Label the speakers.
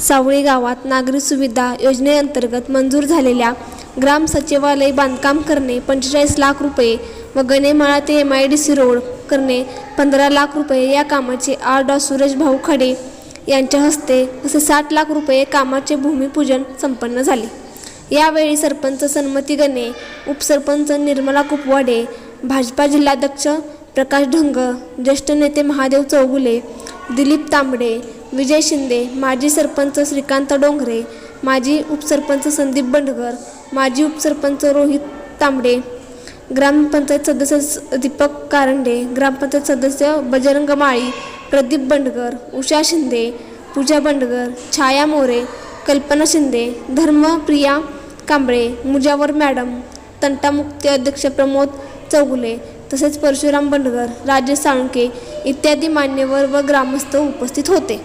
Speaker 1: सावळी गावात नागरी सुविधा योजनेअंतर्गत मंजूर झालेल्या ग्राम सचिवालय बांधकाम करणे पंचेचाळीस लाख रुपये व गणेमाळा ते M I D C road करणे पंधरा लाख रुपये या कामाचे आर डॉ सुरेश भाऊ खडे यांच्या हस्ते असे साठ लाख रुपये कामाचे भूमिपूजन संपन्न झाले. यावेळी सरपंच सन्मती गणे उपसरपंच निर्मला कुपवाडे भाजपा जिल्हाध्यक्ष प्रकाश ढंग ज्येष्ठ नेते महादेव चौगुले दिलीप तांबडे विजय शिंदे माजी सरपंच श्रीकांत डोंगरे माजी उपसरपंच संदीप बंडगर माजी उपसरपंच रोहित तांबडे ग्रामपंचायत सदस्य दीपक कारंडे ग्रामपंचायत सदस्य बजरंग माळी प्रदीप बंडगर उषा शिंदे पूजा बंडगर छाया मोरे कल्पना शिंदे धर्मप्रिया कांबळे मुजावर मॅडम तंटामुक्ती अध्यक्ष प्रमोद चौगुले तसेच परशुराम बंडगर राजेश साळुंके इत्यादी मान्यवर व ग्रामस्थ उपस्थित होते.